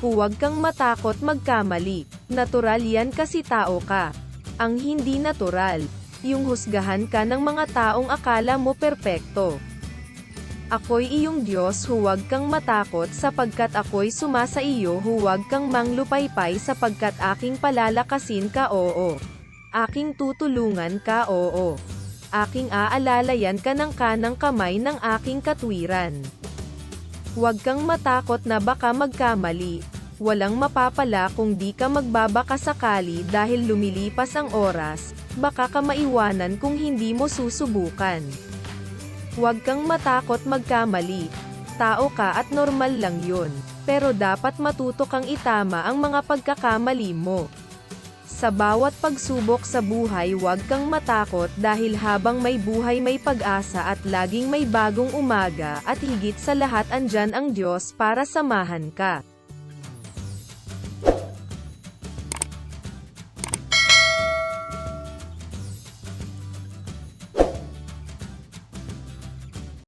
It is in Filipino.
Huwag kang matakot magkamali. Natural yan kasi tao ka. Ang hindi natural, yung husgahan ka ng mga taong akala mo perpekto. Ako'y iyong Diyos huwag kang matakot sapagkat ako'y sumasa iyo huwag kang manglupaypay sapagkat aking palalakasin ka oo. Aking tutulungan ka oo. Aking aalalayan ka ng kanang kamay ng aking katwiran. Huwag kang matakot na baka magkamali. Walang mapapala kung di ka magbabaka sakali dahil lumilipas ang oras, baka ka maiwanan kung hindi mo susubukan. Huwag kang matakot magkamali. Tao ka at normal lang yun. Pero dapat matuto kang itama ang mga pagkakamali mo. Sa bawat pagsubok sa buhay huwag kang matakot dahil habang may buhay may pag-asa at laging may bagong umaga at higit sa lahat andyan ang Diyos para samahan ka.